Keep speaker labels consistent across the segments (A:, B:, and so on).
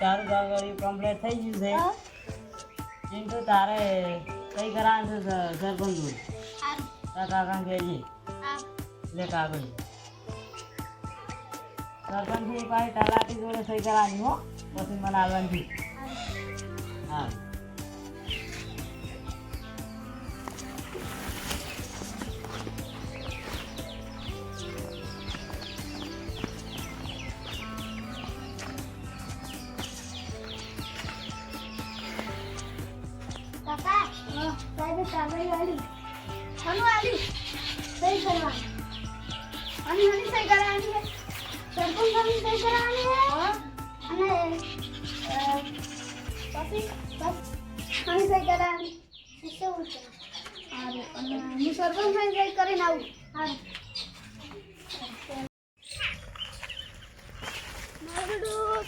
A: તારું ગાડી કમ્પ્લીટ થઈ ગયું છે. ચિંટુ તારે કઈ કરવાનું છે સરપંચ? તારા કાકા કહેજે લે કાગળ. સરપંચ પાસે તલાટી જોડે સહી કરાવવાની હો. પછી મને આવવાની હા.
B: કાગળ આલી. હનુ આલી. સહી કરવાની અને હની સહી કરવાની છે. સરપંચ હની સહી કરવાની છે. અને પછી બસ હની સહી કરવાની. કેવું છે? અને હું. સરપંચ સહી કરીને આવું. હા.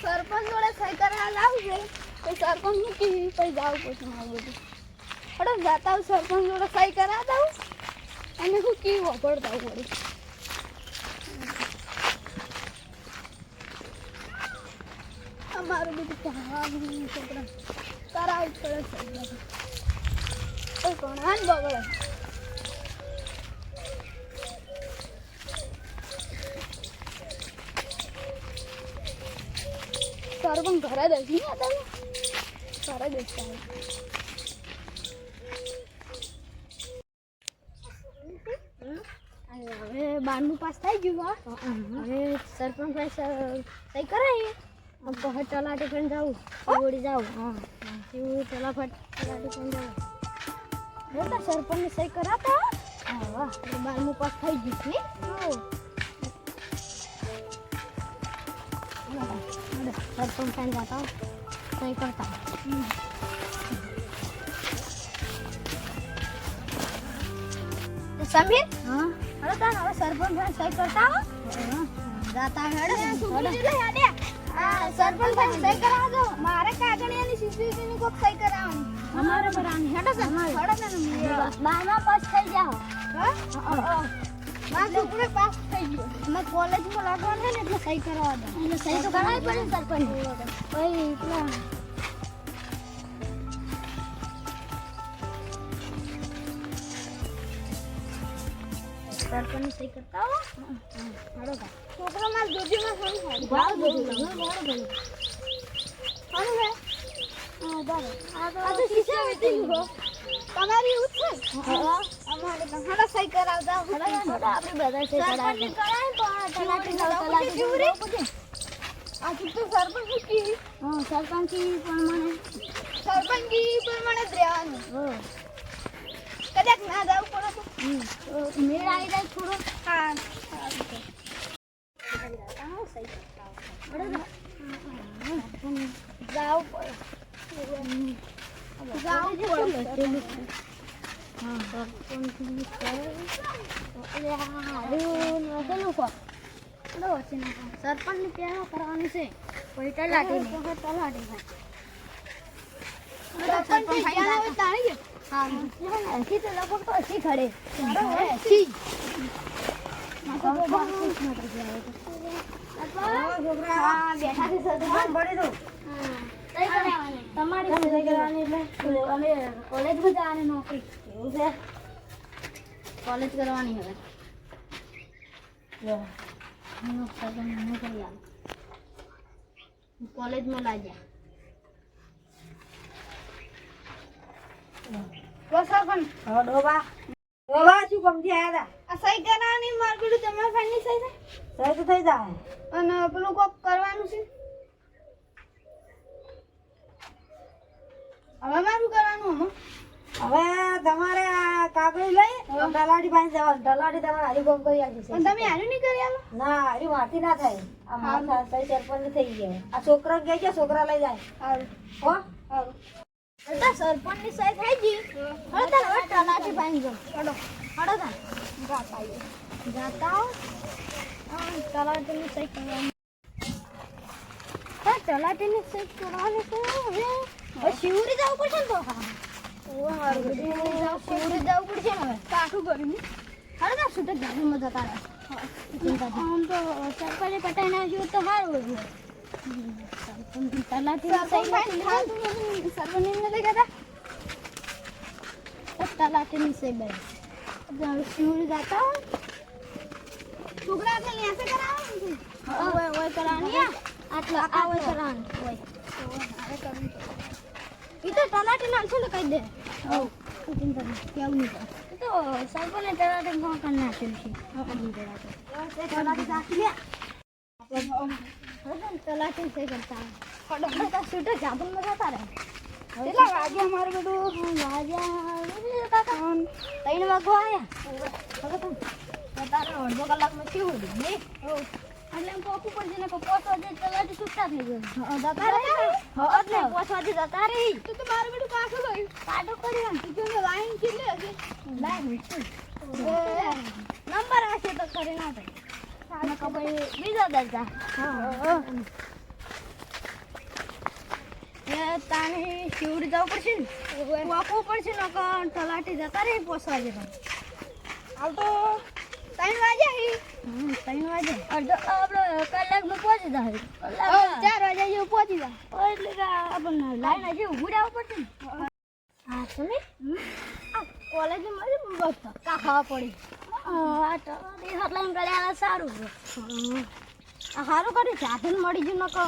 B: સરપંચ જોડે સહી કરવા લાવું છે. તો સરપંચ મૂકી પછી જાવ પછી મારું બધું? હડો જાતા હું સરપંચ જોડે સહી કરા દઉં. અને હું કી વાપરતા વળી. અમારું બધું કહાવું છોકરા. કરાવવું પડે છોકરા ઘણા બગડે બગડે પણ ઘરે દઈશ નહીં હતા ઘરે દઈશ હવે બારમું પાસ થઈ ગયું હા? હવે સરપંચ ભાઈ સહી કરાવીએ હવે પછી તલાટી પણ જાઉં ઓળી જાઉં. હા એવું તલાફટ તલાટી પણ જાઉં. બેટા સરપંચને સહી કરાતા હા? વાહ. બારમું પાસ થઈ ગયું છે સરપંચ સાઈન જાતા સહી કરતા. સમીર હા. હવે તાન હવે સરપંચ ભાઈ સહી કરતા હો. જાતા હેડે. હેડે. હા સરપંચ ભાઈ સહી કરાવો દો. મારે કાગળિયાની સીસીટીવી ની કોક સહી કરાવવાની. અમારે કરાવવાની હેડે છે હેડે છે બારમા પાસ થઈ જાઓ. હા? મારા છોકરો પાસ થઈ ગયો. અમે કોલેજમાં લાગવાનું છે ને એટલે સહી કરાવવા દો. એટલે સહી તો કરાવી પડે સરપંચ. ભાઈ એટલા. સરપંચ સહી કરતા હો? હાડો કા છોકરો માર દોડીમાં ફોન થાય ભાવ દોડી ભાવ દોડી કોણ હે હા. બાર આ તો શીશા વેતી ગયો. તમારી એવું છે? અમારે તો સહી કરાવતા હાડા આપણે બધા સહી કરાવી. કરાય પણ તલાટી તલાટી જેવું આ તો સરપંચ. કી હા સરપંચ કી પણ મને સરપંચ કી મને જ રહેવાનું. હા. મેળ આવી જાય થોડો હા જાવ પડે સરપંચ પહેલા કરવાની છે પછી તલાટી તલાટી સરપંચની તાળી હા તો લગભગ તો એસી ખડે છે કોલેજ કરવાની હવે કોલેજમાં લાગ્યા.
A: હવે ડોબા. ડોબા શું કમથી આવ્યા
B: આ સહી કરવાની માર પેલું તમારા ફ્રેન્ડની સહી
A: હતા સહી તો થઈ જાય?
B: અને પેલું કોક કરવાનું છે. હવે મારું કરવાનું
A: હવે તમારે આ કાગળ લઈ તલાટી પાસે જવાનું. ઢલાડી તમારે હારી કોમ કરી આપી
B: છે. તમે હારી નહીં કરી આલો
A: ના હારી માટી ના થાય. આ માથા સહી સરપંચ થઈ ગયા. આ છોકરા ગયા? છે છોકરા લઈ જાય.
B: હારું.
A: હો?
B: હારું. એટલે સરપંચની સહી થઈ ગઈ. હવે તાર હવે તલાટી પાસે જાઓ ચડો ચડો તાર જાતા આવીએ જાતા આવો. હા તલાટીની સહી કરવાની. હા તલાટીની સહી કરવાની છે હવે. શિવરી જવું પડશે ને તો? હા. શિવરી જવું પડશે. ને હવે. કાઠું કરીને હારે ના છૂટક ગાડીમાં જતા રહે. આમ તો સરપંચે પટાઈ નાખ્યું તો સારું હતું તલાટી તલાટીની સહી બરાબર શિવરી જાતા છોકરા આપણે ન્યાસે કરાવવાનું ઓય ઓય કરાવવાની આટલા આ ઓય કરાવવાનું ઓય ઈ તો તલાટી નામ છે ને કહી દે ઓ ચિંતા નહીં કેવું નહીં તો સરપંચને તલાટી ફોન કરી નાખ્યું છે તલાટી સાચી લે તલાટી છે કરતા ફટોફટ છૂટો જાપનમાં જતા રહે કેટલા વાગે અમારે બધું વાગ્યા કાકા ત્રણ વાગો આયા તારે અડધો કલાકમાં કેવું હતું ને એટલે પોકું પડશે ને પાંચ વાગે તલાટી છૂટતા થઈ ગયું જતા રહે એટલે પાંચ વાગે જતા રહી તો તો મારે બધું જો લાઈન કેટલી હશે લાઈન નંબર હશે તો કરી ના થાય બીજા દરજા તાણી શિવડી જવું પડશે ને? વાપવું પડશે ને કાં તલાટી જતા રહી પોસવા જતા હાલ તો ત્રણ વાગે ત્રણ વાગે. અડધો આપણે કલાકમાં પહોંચી જાય. ચાર વાગે જેવું પહોંચી જાય. એટલે આપણને લાઈન હજી ઊભું રહેવું પડશે ને? હા. તમે આ કોલેજમાં મળી બસ ધક્કા ખાવા પડી. આ તો એ હટલાઈન કર્યા સારું સારું કર્યું સાધન મળી ગયું નકો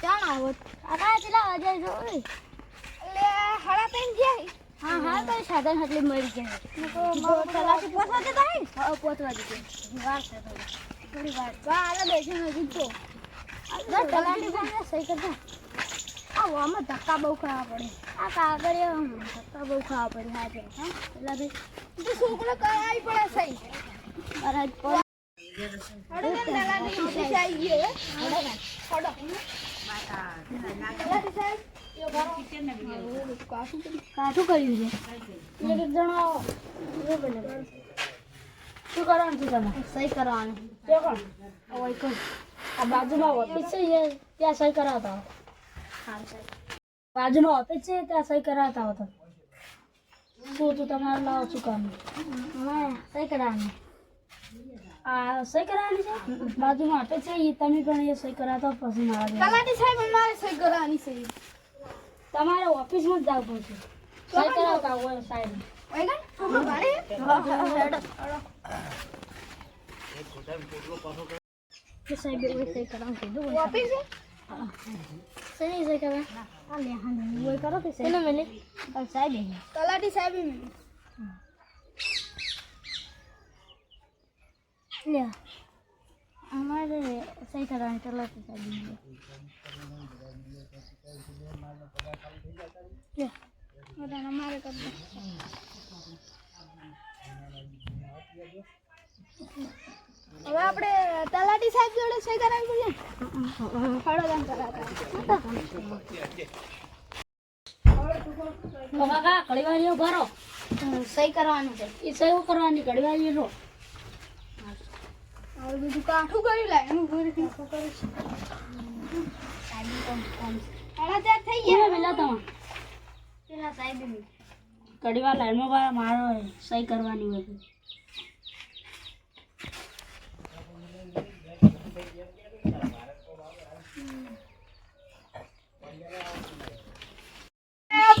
B: ક્યાં આવો આ કેટલા વાગે જો એટલે હળા ત્રણ જાય હા હા તો સાધન હટલી મળી જાય તલાટી પહોંચવા જતા હે હા પહોંચવા જતી વાર છે થોડી વાર તલાટી પણ સહી કરતા આવો આમાં ધક્કા બહુ ખાવા પડે. આ કાગળ ધક્કા બહુ ખાવા પડે હા છે હા? એટલે ભાઈ છોકરો કરાવી પડે સહી મારા પડે કાઠું કર્યું છે એક એક જણો
A: શું કરવાનું છે તમે?
B: સહી કરવાનું.
A: આ બાજુમાં ઓફિસ છે ત્યાં સહી કરાવતા હો બાજુનો ઓફિસ છે ત્યાં સહી કરાવતા હતો શું તું તમારે લાવો શું કામ?
B: સહી કરવાનું
A: આ સહી કરાવવાની છે? બાજુમાં ઓફિસ છે એ તમે પણ એ સહી કરાવતા પછી મારા જોડે.
B: સાહેબ અમારે સહી કરવાની છે.
A: તમારે ઓફિસમાં જ જવું પડશે. સહી કરાવતા હોય સાહેબ. સાહેબ સહી કરાવવાનું કીધું
B: ઓફિસ?
A: સહી સહી કરવા આ લે હા ને હોય કરો કે સહી મેલે સાહેબ એ.
B: તલાટી સાહેબ
A: લે અમારે સહી કરવાની તલાટી સાહેબ લે
B: બધાને અમારે કરી હવે આપણે તલાટી સાહેબ જોડે સહી કરાવી દઈએ ફળો કરાતા
A: કાકા કડીવાળીઓ ભરો.
B: સહી કરવાનું છે.
A: એ સહી કરવાની કડીવાળીઓ લો.
B: હવે બધું કાઠું કરી લાય એનું ચાર થઈ ગયા.
A: પેલા તમે
B: પેલા સાહેબ.
A: કડીવા લાઈનમાં મારો સહી કરવાની હોય છે.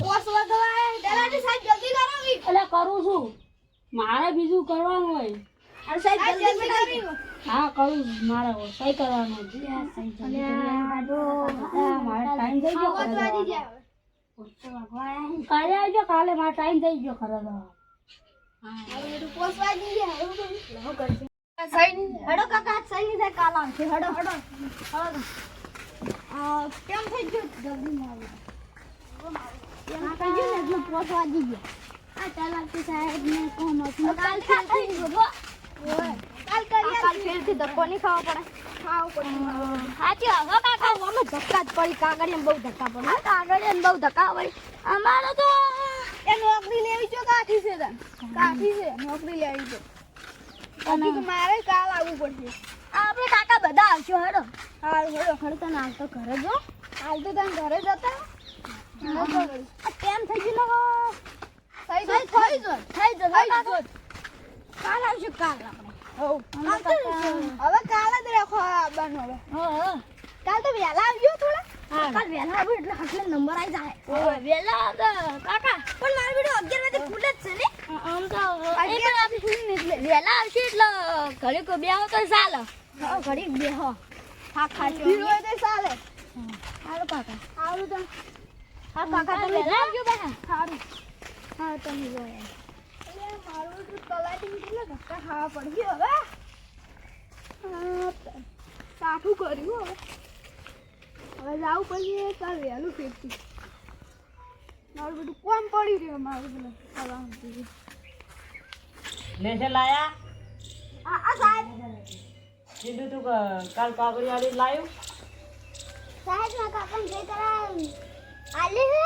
B: પોસ વગવાય તલાટી સાહેબ જલ્દી કરાવી
A: એટલે કરું છું. મારે બીજું કરવાનું હોય. હા કરું છું. મારે હોય. સહી કરવાનું કાલે આવજો કાલે મારો ટાઈમ થઈ ગયો ખરે
B: હડો કાકા સહી નહીં થાય કાલ આવશે. હડો હડો. હડો. કેમ થઈ ગયું? જલ્દી મારું કેમ થઈ ને એટલે આ તલાટી સાહેબ ને કોમ હતું કાલ ફેરથી ફેરથી ધક્કો નહીં ખાવો પડે ખાવું સાચી હવે કાકા અમે ધક્કા જ પડી કાગળિયામાં બહુ ધક્કા પડે હા કાગળિયામાં બહુ ધક્કા પડી અમારે તો એ નોકરી લેવી છે કાઠી છે તને કાઠી છે નોકરી લેવી છે મારે કાલ આવવું પડશે આપણે કાકા બધા આવશો હેડો હાલ હેડો હેડો તને હાલ તો ઘરે જો હાલ તો તને ઘરે જતા કેમ થઈ ગયું થઈ થઈ થઈ જો થઈ જો કાકા કાલ આવશું કાલ આપણે. હવે. કાલ જ રાખો આવવાનું હવે. કાલ તો વહેલા આવજો થોડા.
C: કાલ વહેલા આવું એટલે આટલે નંબર આવી જાય.
A: વહેલા તો કાકા.
C: પણ મારો બેટો અગિયાર વાગે ફૂટે જ છે ને.
A: આમ તો
C: અગિયાર વાગે ફૂટી એટલે
A: વેલા આવશે એટલે ઘડી કોઈ બે તો ચાલે.
C: હા ઘડી બે હો. હા ખાચો પીરો હોય તો ચાલે.
A: હાલો કાકા.
C: આવું તો. હા
A: કાકા તમે
C: સારું. હા તમે જો મારું તો ધક્કા ખાવા પડશે હવે. સાઠું કર્યું હવે. હવે જાવું પડશે કાલ વહેલું ફેરતું. મારું બધું કોમ પડી રહ્યું મારું કરવાનું
D: લેશે લાયા.
C: આ આ સાહેબ.
D: કીધું તું કાલ પાપડી વાળી લાવ્યું
C: સાહેબ ના કાકા જે આલે હે?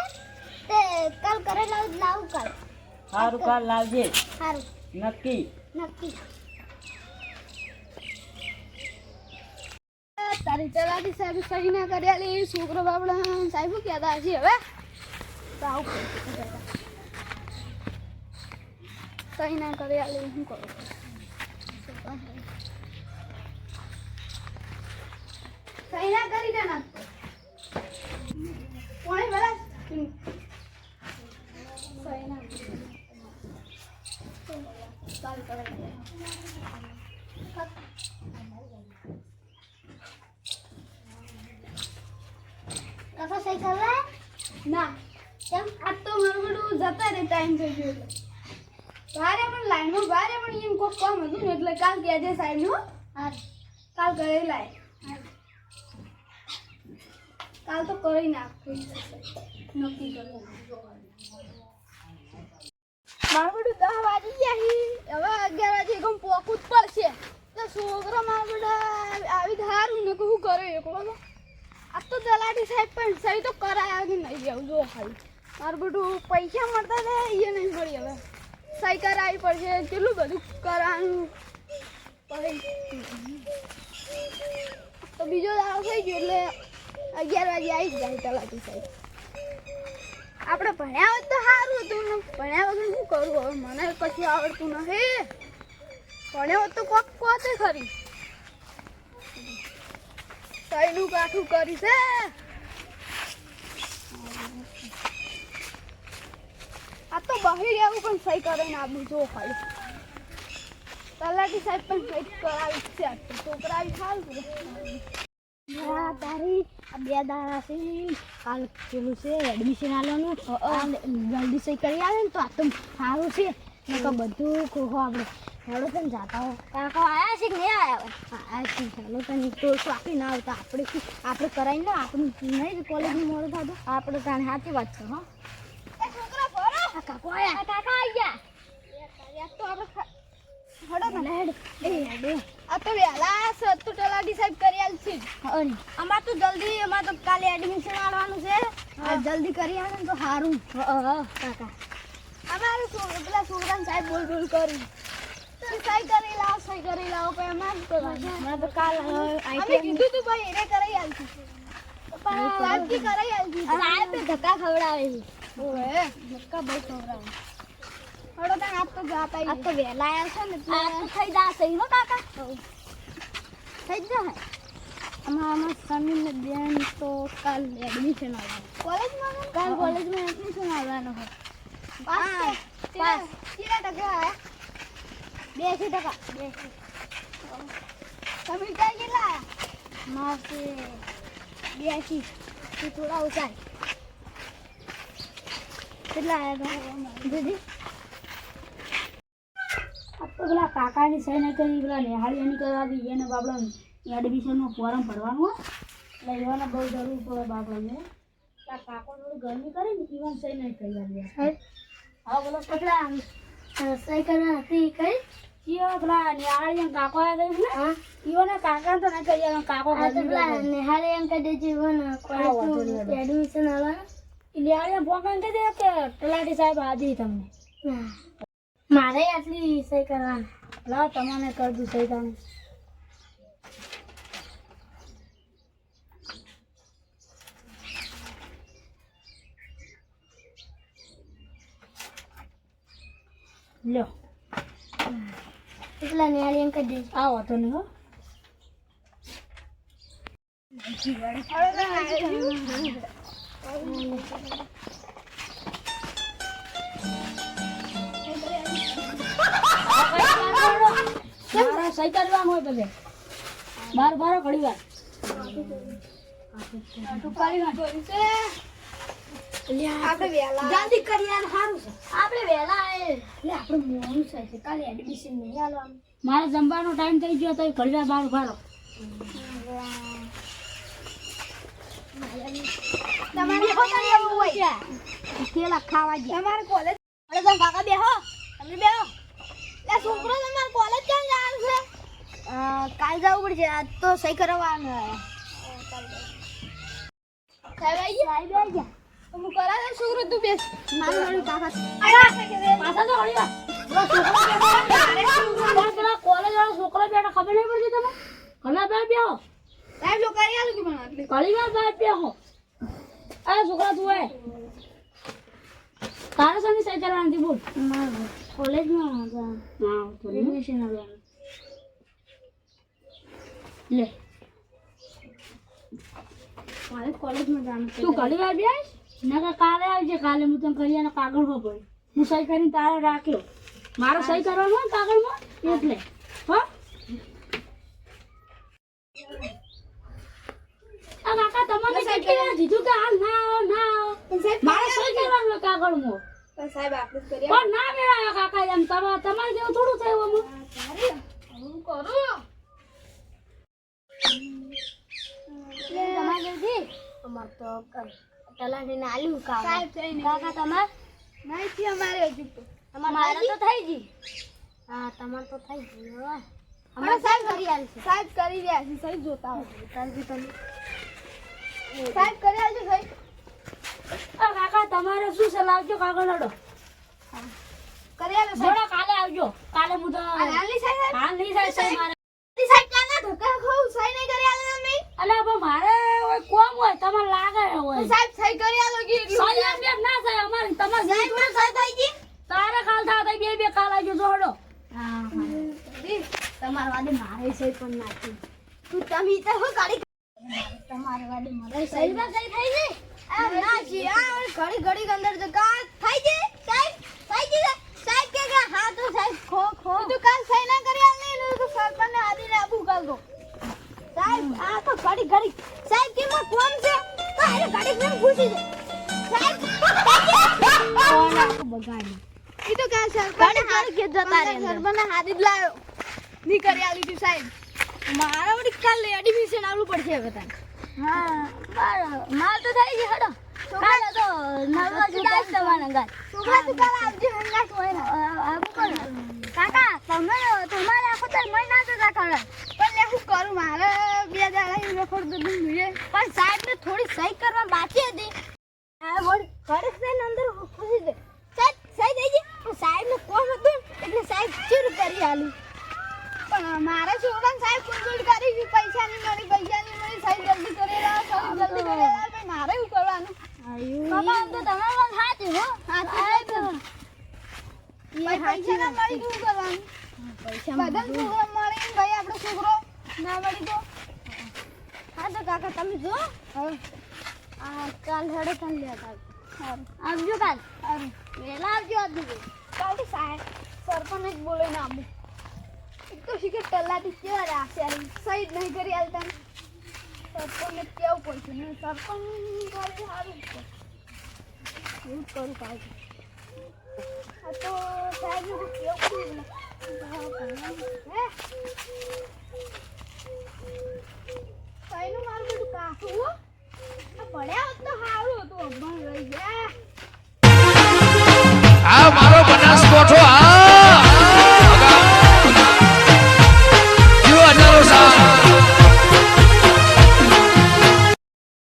C: તે કાલ કરે લાવ લાવું કાલ.
D: સારું કાલ લાવજે.
C: સારું
D: નક્કી.
C: નક્કી. તારી ચલાટી સાહેબ સહી ના કર્યાલી છોકરો બાપડા સાહેબ કહેતા હશે હવે? પડશે સહી ના કર્યાલી હું કરું? સહી ના કરી ના ના ચાલ કરે કાકા સહી કરવા ના. કેમ? આ તો મારું બધું જતા રે ટાઈમ થઈ ગયો એટલે પણ લાઈનમાં વારે પણ એમ કોક કામ હતું ને એટલે કાલ કહેજે સાહેબનું કાલ કરી લાય કાલ તો કરી નાખું નક્કી કરી મારું દસ વાગી ગયા હવે અગિયાર વાગે એકમ પોકું જ પડશે તો છોકરો મારા બધા આવી ધારું ને કહું કરે એકલો આ તો દલાટી સાહેબ પણ સહી તો કરાયા કે નહીં આવું જો ખાલી મારું પૈસા મળતા હતા એ નહીં મળી હવે. સહી કરાવી પડશે, કેટલું બધું કરાવવાનું તો બીજો દાડો થઈ ગયો એટલે અગિયાર વાગે આવી જાય તલાટી સાહેબ. આપણે ભણ્યા હોત તો સારું હતું ને ભણ્યા વગર શું કરું? હવે મને કશું આવડતું નથી. ભણ્યા હોત તો કોક કોતે ખરી. સહીનું કાઠું કરી છે આ તો બહાર આવું પણ સહી કરીને આપું જો ખાલી. તલાટી સાહેબ પણ સહી કરાવી છે છોકરા આવી સારું તારી બે દાડા છે કાલ પેલું છે એડમિશન આલવાનું. જલ્દી સહી કરી આવે ને તો આ તો સારું છે. બધું ખોખો આપણે હેડો છે જાતા હો કાકા આવ્યા છે કે નહીં આયા આયા છે. ચાલો તને તો આપી ના આવતા? આપણે શું આપણે કરાવી ના આપણે નહીં કોલેજનું મોડું થતું. આપણે તાણે સાચી વાત છે હા. કાકો આયા. કાકા આવી ગયા. તો આપણે હડો ને. હેડ આ તો વેલા સત્તુ ટલા સાહેબ કરી આલ છે. અમાર તો જલ્દી અમાર તો કાલે એડમિશન આલવાનું છે. જલ્દી કરી આવે તો સારું કાકા. અમારું પેલા છોકરાને સાહેબ બોલ બોલ કરી. સહી કરી લાવો સહી કરી લાવો પછી અમાર તો કાલ અમે કીધું તું ભાઈ એને કરી આલતી પણ સાહેબ કી કરી સાહેબ ધક્કા ખવડાવે છે. ઓએ ધક્કા બહુ ખવડાવે હડો તને આજ તો જાતા આજ તો વહેલા આવ્યા છો ને એટલે આજ તો થઈ જશે હો કાકા. થઈ જાય અમારા સમીર ને બેન તો કાલ એડમિશન આવવાનું કોલેજમાં? કાલ કોલેજમાં એડમિશન આવવાનું હોય પાસ પાસ. કેટલા ટકા બેસી ટકા. બેસી. સમીર કાલ કેટલા આયા બેસી. તું થોડા ઓછા કેટલા આયા દીદી?
A: પેલા કાકાની સહી નહીં કરી પેલા નિહાળી એની કરવા દી એને બાપડા એડમિશનનું ફોર્મ ભરવાનું. એટલે એવાને બહુ જરૂર પડે બાપડાને. પેલા કાકો થોડું ગરમી કરી ને ઇવન સહી નહીં કરી આવી હા બોલો.
C: પેલા સહી કરવા હતી
A: ઈયો પેલા નિહાળી એમ કાકો આવ્યા હતા ને? ઈવને કાકા તો ના કરી કાકો
C: પેલા
A: કરે.
C: એમ કહી દેજે
A: નહીં.
C: એડમિશન આવવાનું
A: નિહાળી એમ ફોન કરી દે કે તલાટી સાહેબ આદી તમને.
C: મારે આટલી સહી કરવાની.
A: લાવ તમને કરી દઉં સહી તમે લો
C: એટલા નિહાળી એમ કહી દઈશ.
A: આવો તો નહીં હો. મારે સહી કરવાનું હોય બધે બાર બાર ઘડી વાર.
B: જલ્દી કરી યાર સારું છે. આપણે વહેલા એટલે આપણે મોડું છે કાલે એડમિશન નહીં આલવાનું.
A: મારે જમવાનો ટાઈમ થઈ ગયો તો ઘડીવાર બાર ભારો
B: તમારે હોટલ એવું હોય. પેલા ખાવા ગયા. તમારે કોલેજ અરે તમે કાકા બેહો. તમે બેહો. લે છોકરો તમારે કોલેજ કાલ જવું પડશે. આજ તો સહી કરવાનું સાહેબ આવી ગયા હું કરા દે છોકરો તું બેસ. મારું મારું કાકા
A: પાછા તો પેલા કોલેજ વાળા છોકરા બેઠા ખબર નહીં પડતી તમે ઘણા બાર બેહો.
B: સાહેબ જો કરી આલું કે મને આટલી.
A: ઘણી વાર બાર બેહો. આ છોકરા તું હે તારે સામે સહી કરવાની બોલ.
B: કોલેજમાં
A: હા તો
B: એડમિશન આલવાનું
A: લે.
B: કાલે કોલેજમાં જવાનું
A: તું કાલે આવી બેસ. ના કે કાલે આવજે. કાલે હું તને કરી અને કાગળ ખબર હું સહી કરીને તારે રાખ્યો મારે સહી કરવાનું હોય કાગળમાં? એટલે. હો? આ કાકા તમને કેટલી વાર કીધું કે હાલ ના આવો ના આવો? મારે સહી કરવાનું કાગળમાં.
B: પણ સાહેબ આપણે
A: પણ ના મેળાયો કાકા એમ તમારે તમારે જેવું થોડું થયું અમુક
B: હું કરું તમારે જી અમાર તો આલ્યું કાકા કાકા તમાર? નહીં અમારે હજુ તો. મારે તો થઈ ગઈ. હા તમાર તો થઈ ગઈ હવે અમારે સાહેબ કરી આલશે સાહેબ કરી રહ્યા છે સહી જોતા હો તારજી તમે. સાહેબ કરી આલશે સહી
A: આ કાકા તમારે શું છે? લાવજો કાકા લડો
B: કરી આલો સાહેબ.
A: કાલે આવજો. કાલે હું તો
B: આલી સાહેબ?
A: હાલની સાહેબ મારે
B: સાહેબ ક્યાં ધક્કા ખાવ? સહી નહીં કરી આલે તમે?
A: અલ્યા પણ મારે હોય કોમ હોય તમારે લાગે
B: સાહેબ સહી કરી આલો કે
A: સહી એમ એમ ના સાહેબ અમારે તમારે સાહેબ જોડે સહી થઈ ગઈ તારે કાલ થાય થઈ બે બે કાલ આજો જોડો.
B: તમાર વાડે મારે છે પણ નાખી તું તમે તો હો ગાડી તમાર વાડે મારે સાહેબ સહી થઈ ગઈ? આ ના જી આ ઘડી ઘડી અંદર તો કા થઈ ગઈ? સાહેબ થઈ ગઈ સાહેબ કે કે હા તો સાહેબ ખો ખો. તું કાલ સહી ના કરી આલ ને તો સરપંચ ને આદિને આબુ કાલ દો સાહેબ આ તો ઘડી ઘડી સાહેબ બગાડી ઈ તો કાલ સરપંચ હારું કે જતા હારી જ લાયો ની કરી સાહેબ મારા વળી કાલે એડમિશન આવવું પડશે હવે હા માર તો થઈ ગઈ હડો કાલે તો નવા જુદા તમારા ગાત છોકરા તું આવજે હંગાત હોય ને આવું કર કાકા, તમે તમારે આખો તો મય ના જતા કરે પણ લે હું કરું, મારે બે દાડા રખડ દઉં જોઈએ. પણ સાહેબ ને થોડી સહી કરવા બાકી હતી આ વળી ઘરે થઈને અંદર ખુશી દે સાહેબ સહી થઈ ગઈ પણ સાહેબનું કોમ હતું એટલે સાહેબ ચીર કરી આલી પણ મારા છોકરાને સાહેબ કુંજુડ કરી છે પૈસા ની મળી પૈસા ની મળી સહી જલ્દી કરી રહ્યા સહી જલ્દી કરી રહ્યા પણ મારે શું કરવાનું બાપા આમ તો તમારા વાત સાચી હો સાચી પૈસા ના મળી તો શું કરવાનું પૈસા બધા છોકરો મળી ને ભાઈ આપણો છોકરો ના મળી તો હા તો કાકા તમે જો હવે આ કાલ હેડે કાલ લેતા આવજો કાલ વહેલા આવજો આજ કાલ સાહેબ સરપંચ જ બોલે ના આવું એક તો તલાટી કેવા રાખશે સહી નહીં કરી આલતા સરપંચને કેવું પડશે ને સરપંચ સારું એવું કરું કાંઈ આ તો સાહેબ કેવું કઈનું મારું બધું હો? આ હોત તો સારું હતું રહી ગયા.